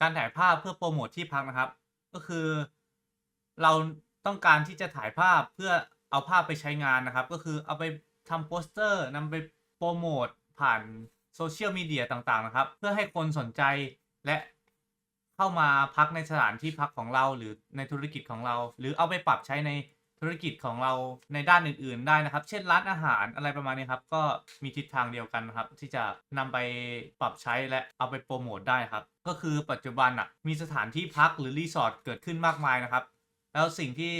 การถ่ายภาพเพื่อโปรโมทที่พักนะครับ ก็คือ เราต้องการที่จะถ่ายภาพเพื่อเอาภาพไปใช้งานนะครับ ก็คือเอาไปทำโปสเตอร์นำไปโปรโมทผ่านโซเชียลมีเดียต่างๆนะครับ เพื่อให้คนสนใจและเข้ามาพักในสถานที่พักของเราหรือในธุรกิจของเรา หรือเอาไปปรับใช้ใน ธุรกิจของเราในด้านอื่น ๆ ได้นะครับ เช่นร้านอาหารอะไรประมาณนี้ครับ ก็มีทิศทางเดียวกันนะครับ ที่จะนำไปปรับใช้และเอาไปโปรโมทได้ครับ ก็คือปัจจุบันอะมีสถานที่พักหรือรีสอร์ทเกิดขึ้นมากมายนะครับ แล้วสิ่งที่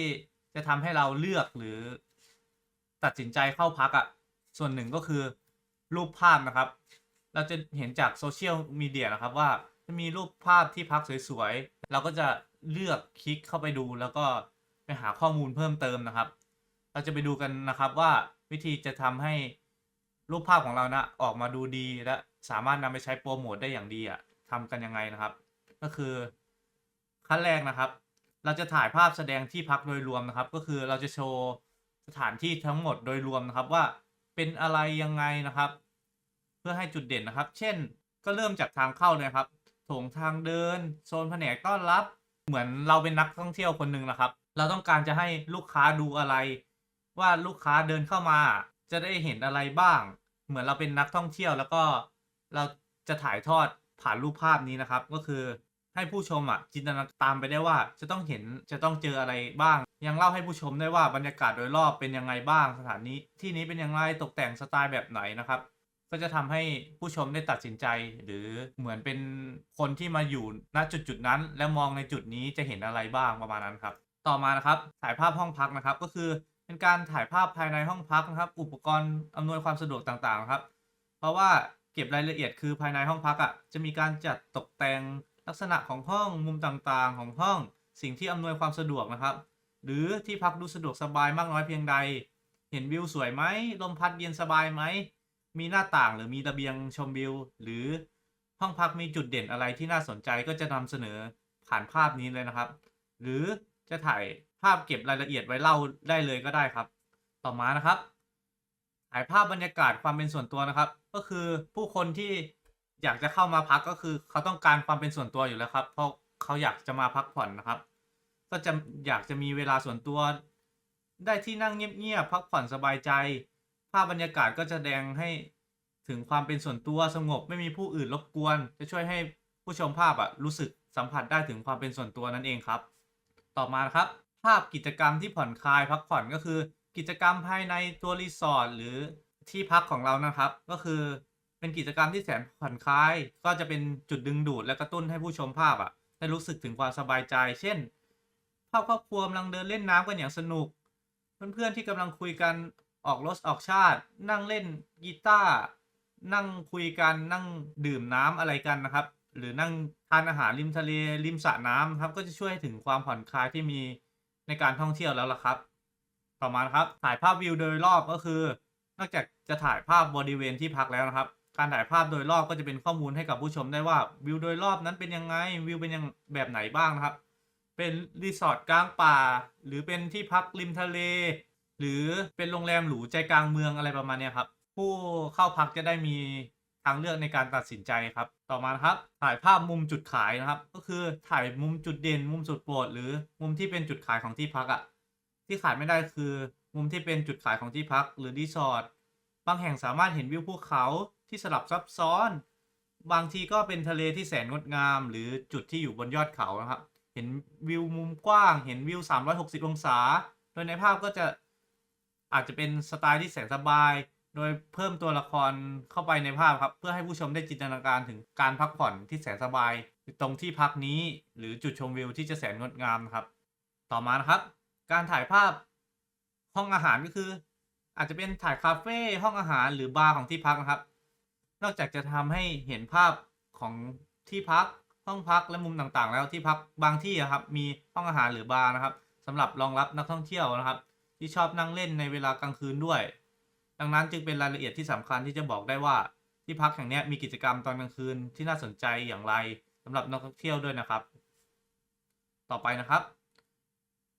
จะทำให้เราเลือกหรือ ตัดสินใจเข้าพักอะส่วนหนึ่งก็คือรูปภาพนะครับ เราจะเห็นจากโซเชียลมีเดียนะครับว่าจะมีรูปภาพที่พักสวยๆ เราก็จะเลือกคลิกเข้าไปดูแล้วก็ หาข้อมูลเพิ่มเติมนะครับ เราจะไปดูกันนะครับว่าวิธีจะทำให้รูปภาพของเรานะออกมาดูดีและสามารถนำไปใช้โปรโมทได้อย่างดีอะทำกันยังไงนะครับ ก็คือขั้นแรกนะครับ เราจะถ่ายภาพแสดงที่พักโดยรวมนะครับ ก็คือเราจะโชว์สถานที่ทั้งหมดโดยรวมนะครับว่าเป็นอะไรยังไงนะครับ เพื่อให้จุดเด่นนะครับ เช่น ก็เริ่มจากทางเข้าเลยครับโถงทางเดิน โซนแผนกต้อนรับ เหมือนเราเป็นนักท่องเที่ยวคนหนึ่งนะครับ เราต้องการจะให้ลูกค้าดูอะไร ว่าลูกค้าเดินเข้ามา จะได้เห็นอะไรบ้าง เหมือนเราเป็นนักท่องเที่ยวแล้วก็เราจะถ่ายทอดผ่านรูปภาพนี้นะครับ ก็คือให้ผู้ชมอะจินตนาการตามไปได้ว่าจะต้องเห็นจะต้องเจออะไรบ้าง ยังเล่าให้ผู้ชมได้ว่าบรรยากาศโดยรอบเป็นยังไงบ้างสถานนี้ที่นี้เป็นยังไงตกแต่งสไตล์แบบไหนนะครับ ก็จะทำให้ผู้ชมได้ตัดสินใจ หรือเหมือนเป็นคนที่มาอยู่ณจุดจุดนั้น แล้วมองในจุดนี้จะเห็นอะไรบ้างประมาณนั้นครับ ต่อมานะครับถ่ายภาพห้องพักนะครับ ก็คือเป็นการถ่ายภาพภายในห้องพักนะครับ อุปกรณ์อำนวยความสะดวกต่างๆนะครับ เพราะว่าเก็บรายละเอียดคือภายในห้องพักอะจะมีการจัดตกแต่งลักษณะของห้องมุมต่างๆ ของห้องสิ่งที่อำนวยความสะดวกนะครับ หรือที่พักดูสะดวกสบายมากน้อยเพียงใด เห็นวิวสวยไหมลมพัดเย็นสบายไหมมีหน้าต่างหรือมีระเบียงชมวิว หรือห้องพักมีจุดเด่นอะไรที่น่าสนใจก็จะนำเสนอผ่านภาพนี้เลยนะครับ หรือ จะถ่ายภาพเก็บรายละเอียดไว้เล่าได้เลยก็ได้ครับ ต่อมานะครับ ถ่ายภาพบรรยากาศความเป็นส่วนตัวนะครับ ก็คือผู้คนที่อยากจะเข้ามาพักก็คือ เขาต้องการความเป็นส่วนตัวอยู่แล้วครับ เพราะเขาอยากจะมาพักผ่อนนะครับ ก็จะอยากจะมีเวลาส่วนตัว ได้ที่นั่งเงียบๆพักผ่อนสบายใจ ภาพบรรยากาศก็จะแสดงให้ถึงความเป็นส่วนตัวสงบไม่มีผู้อื่นรบกวน จะช่วยให้ผู้ชมภาพอะรู้สึกสัมผัสได้ถึงความเป็นส่วนตัวนั่นเองครับ ต่อมาครับ ภาพกิจกรรมที่ผ่อนคลายพักผ่อนก็คือ กิจกรรมภายในตัวรีสอร์ทหรือที่พักของเรานะครับ ก็คือเป็นกิจกรรมที่แสนผ่อนคลาย ก็จะเป็นจุดดึงดูดและกระตุ้นให้ผู้ชมภาพอะได้รู้สึกถึงความสบายใจ เช่น ภาพครอบครัวกำลังเดินเล่นน้ำกันอย่างสนุก เพื่อนๆที่กำลังคุยกันออกรถออกชาติ นั่งเล่นกีตาร์นั่งคุยกันนั่งดื่มน้ำอะไรกันนะครับ หรือนั่งทานอาหารริมทะเลริมสระน้ำครับ ก็จะช่วยให้ถึงความผ่อนคลายที่มีในการท่องเที่ยวแล้วล่ะครับ ต่อมานะครับถ่ายภาพวิวโดยรอบก็คือ นอกจากจะถ่ายภาพบริเวณที่พักแล้วนะครับ การถ่ายภาพโดยรอบก็จะเป็นข้อมูลให้กับผู้ชมได้ว่าวิวโดยรอบนั้นเป็นยังไงวิวเป็นยังแบบไหนบ้างนะครับ เป็นรีสอร์ทกลางป่า หรือเป็นที่พักริมทะเล หรือเป็นโรงแรมหรูใจกลางเมืองอะไรประมาณนี้ครับ ผู้เข้าพักจะได้มีางเลือกในการตัดสินใจครับ ต่อมานะครับ ถ่ายภาพมุมจุดขายนะครับ ก็คือถ่ายมุมจุดเด่น มุมสุดโปรดหรือมุมที่เป็นจุดขายของที่พักอะ่ะที่ขาดไม่ได้คือ มุมที่เป็นจุดขายของที่พักหรือรีสอร์ทบางแห่งสามารถเห็นวิวภูเขาที่สลับซับซ้อน บางทีก็เป็นทะเลที่แสนงดงาม หรือจุดที่อยู่บนยอดเขานะครับ เห็นวิวมุมกว้าง เห็นวิว 360 องศา โดยในภาพก็จะอาจจะเป็นสไตล์ที่แสนสบาย โดยเพิ่มตัวละครเข้าไปในภาพครับ เพื่อให้ผู้ชมได้จินตนาการถึงการพักผ่อนที่แสนสบาย ตรงที่พักนี้หรือจุดชมวิวที่จะแสนงดงามนะครับ ต่อมานะครับ การถ่ายภาพห้องอาหารก็คือ อาจจะเป็นถ่ายคาเฟ่ห้องอาหารหรือบาร์ของที่พักนะครับ นอกจากจะทำให้เห็นภาพของที่พักห้องพักและมุมต่างๆ แล้วที่พักบางที่อะครับมีห้องอาหารหรือบาร์นะครับสำหรับรองรับนักท่องเที่ยวนะครับ ที่ชอบนั่งเล่นในเวลากลางคืนด้วย ดังนั้นจึงเป็นรายละเอียดที่สำคัญที่จะบอกได้ว่า ที่พักแห่งนี้มีกิจกรรมตอนกลางคืนที่น่าสนใจอย่างไรสำหรับนักท่องเที่ยวด้วยนะครับ ต่อไปนะครับ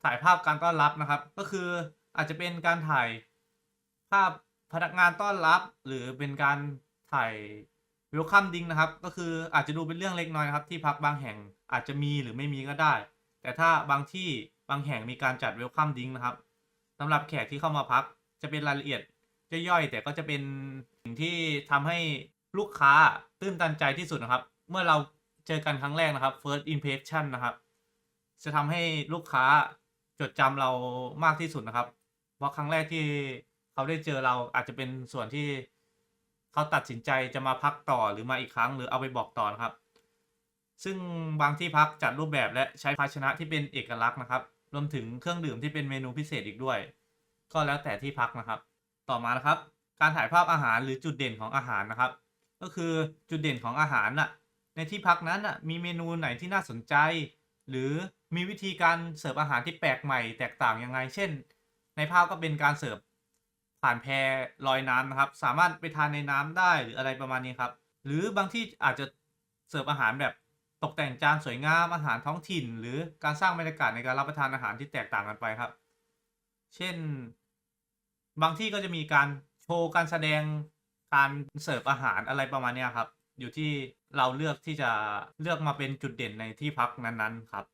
ถ่ายภาพการต้อนรับนะครับ ก็คืออาจจะเป็นการถ่ายภาพพนักงานต้อนรับ หรือเป็นการถ่ายเวลคัมดิงนะครับ ก็คืออาจจะดูเป็นเรื่องเล็กน้อยนะครับ ที่พักบางแห่งอาจจะมีหรือไม่มีก็ได้ แต่ถ้าบางที่บางแห่งมีการจัดเวลคัมดิงนะครับสำหรับแขกที่เข้ามาพักจะเป็นรายละเอียด ย่อยๆ แต่ก็จะเป็นสิ่งที่ทำให้ลูกค้าตื้นตันใจที่สุดนะครับ เมื่อเราเจอกันครั้งแรกนะครับ first impression นะครับ จะทำให้ลูกค้าจดจำเรามากที่สุดนะครับ เพราะครั้งแรกที่เขาได้เจอเราอาจจะเป็นส่วนที่เขาตัดสินใจจะมาพักต่อหรือมาอีกครั้งหรือเอาไปบอกต่อนะครับ ซึ่งบางที่พักจัดรูปแบบและใช้ภาชนะที่เป็นเอกลักษณ์นะครับ รวมถึงเครื่องดื่มที่เป็นเมนูพิเศษอีกด้วย ก็แล้วแต่ที่พักนะครับ ต่อมานะครับ การถ่ายภาพอาหารหรือจุดเด่นของอาหารนะครับ ก็คือจุดเด่นของอาหารน่ะในที่พักนั้นน่ะมีเมนูไหนที่น่าสนใจ หรือมีวิธีการเสิร์ฟอาหารที่แปลกใหม่แตกต่างยังไง เช่น ในภาพก็เป็นการเสิร์ฟผ่านแพลอยน้ำนะครับ สามารถไปทานในน้ำได้หรืออะไรประมาณนี้ครับ หรือบางที่อาจจะเสิร์ฟอาหารแบบตกแต่งจานสวยงามอาหารท้องถิ่น หรือการสร้างบรรยากาศในการรับประทานอาหารที่แตกต่างกันไปครับ เช่น บางที่ก็จะมีการโชว์การแสดงการเสิร์ฟอาหารอะไรประมาณนี้ครับ อยู่ที่เราเลือกที่จะเลือกมาเป็นจุดเด่นในที่พักนั้นๆครับ